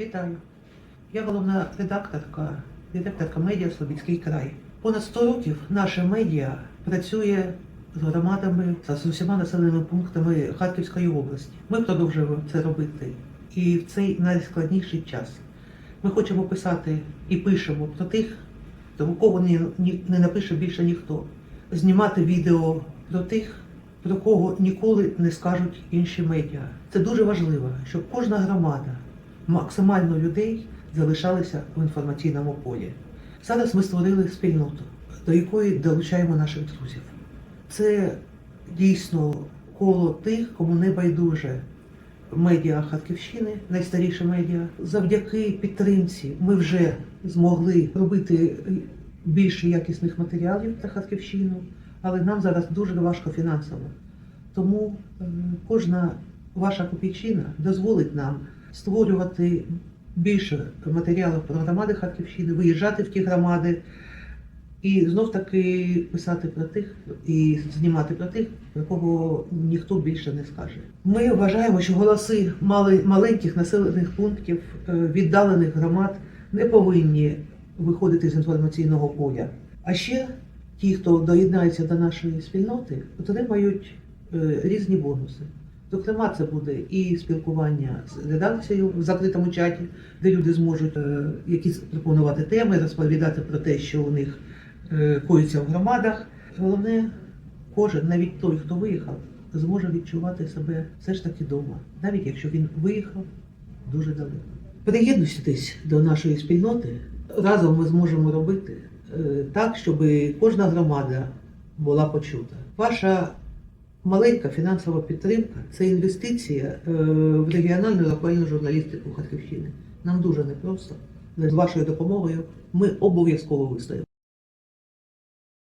Вітаю. Я головна редакторка, редакторка медіа Слобідський край. Понад 100 років наше медіа працює з громадами та з усіма населеними пунктами Харківської області. Ми продовжуємо це робити і в цей найскладніший час. Ми хочемо писати і пишемо про тих, про кого не, не напише більше ніхто. Знімати відео про тих, про кого ніколи не скажуть інші медіа. Це дуже важливо, щоб кожна громада, максимально людей залишалися в інформаційному полі. Зараз ми створили спільноту, до якої долучаємо наших друзів. Це дійсно коло тих, кому не байдуже медіа Харківщини, найстаріше медіа. Завдяки підтримці ми вже змогли робити більше якісних матеріалів про Харківщину, але нам зараз дуже важко фінансово. Тому е, кожна ваша копійчина дозволить нам створювати більше матеріалів про громади Харківщини, виїжджати в ті громади і знов таки писати про тих і знімати про тих, про кого ніхто більше не скаже. Ми вважаємо, що голоси маленьких населених пунктів, е, віддалених громад не повинні виходити з інформаційного поля. А ще ті, хто доєднається до нашої спільноти, отримають е, різні бонуси. Зокрема, це буде і спілкування з редакцією в закритому чаті, де люди зможуть е, якісь пропонувати теми, розповідати про те, що у них е, коїться в громадах. Головне, кожен, навіть той, хто виїхав, зможе відчувати себе все ж таки вдома, навіть якщо він виїхав дуже далеко. Приєднуйтесь до нашої спільноти. Разом ми зможемо робити е, так, щоб кожна громада була почута. Ваша маленька фінансова підтримка це інвестиція е, в регіональну локальну журналістику Харківщини. Нам дуже непросто, з вашою допомогою ми обов'язково вистоїмо.